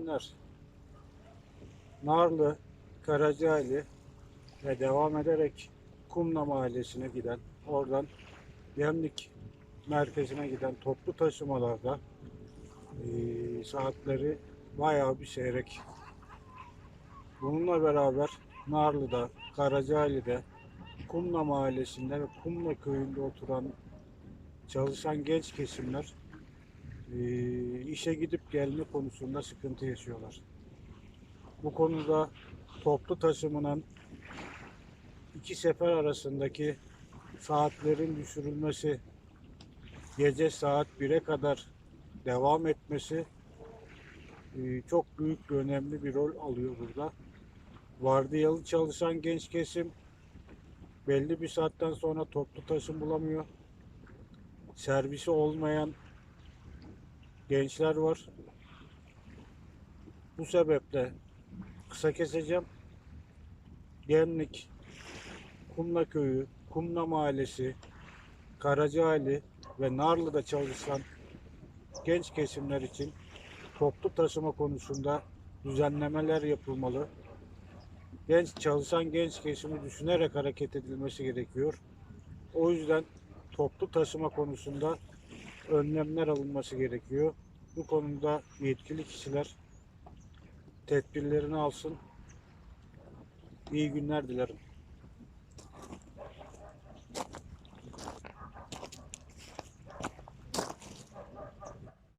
günler. Narlı, Karacaali ve devam ederek Kumla Mahallesi'ne giden, oradan Gemlik merkezine giden toplu taşımalarda eee, saatleri bayağı bir seyrek. Bununla beraber Narlı'da, Karacaali'de, Kumla Mahallesi'nde ve Kumla köyünde oturan çalışan genç kesimler işe gidip gelme konusunda sıkıntı yaşıyorlar. Bu konuda toplu taşımının iki sefer arasındaki saatlerin düşürülmesi, gece saat 1'e kadar devam etmesi eee, çok büyük önemli bir rol alıyor burada. Vardiyalı çalışan genç kesim belli bir saatten sonra toplu taşım bulamıyor. Servisi olmayan gençler var. Bu sebeple kısa keseceğim. Gemlik, Kumla Köyü, Kumla Mahallesi, Karacaali ve Narlı'da çalışan genç kesimler için toplu taşıma konusunda düzenlemeler yapılmalı. Genç çalışan genç kesimi düşünerek hareket edilmesi gerekiyor. O yüzden toplu taşıma konusunda önlemler alınması gerekiyor. Bu konuda yetkili kişiler tedbirlerini alsın. İyi günler dilerim.